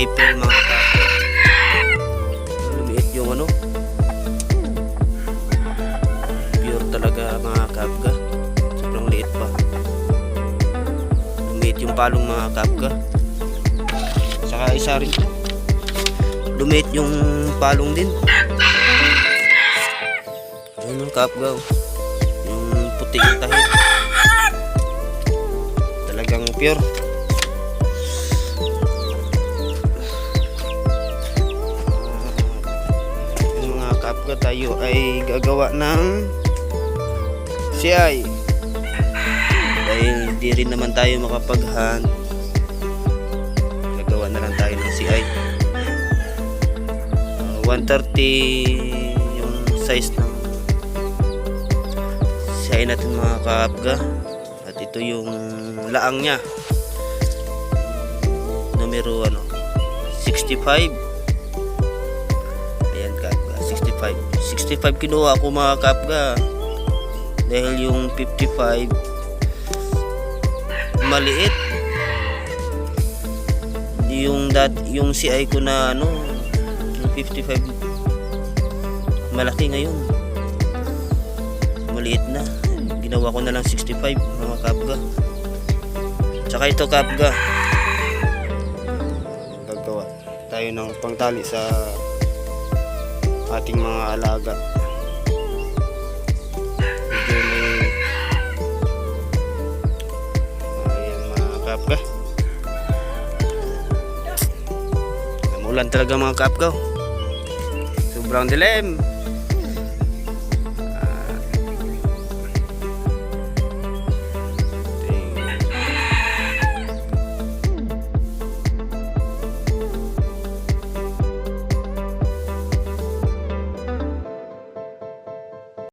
April mga ka. Lumiit yung ano. Pure talaga mga kapka. Sobrang liit pa. Lumiit yung palong mga kapka. Saka isa rin to. Lumiit yung palong din. Yun yung kapgaw. Oh. Yung puti yung tahit. Talagang pure. Kapga tayo ay gagawa ng CI dahil di rin naman tayo makapag-hunt gagawa na lang tayo ng CI Uh, 130 yung size ng CI natin mga kapga at ito yung laang nya numero ano 65 ayan kapga 65 65 kinuha ako mga kapga. Dahil yung 55 maliit. Yung dat yung CI ko na ano yung 55 malaki ngayon. Maliit na. Ginawa ko na lang 65 mga kapga. Tsaka ito kapga. Gagawa tayo ng pangtali sa ating mga alaga. Medyo may mga kapga namulan talaga mga kapga sobrang dilim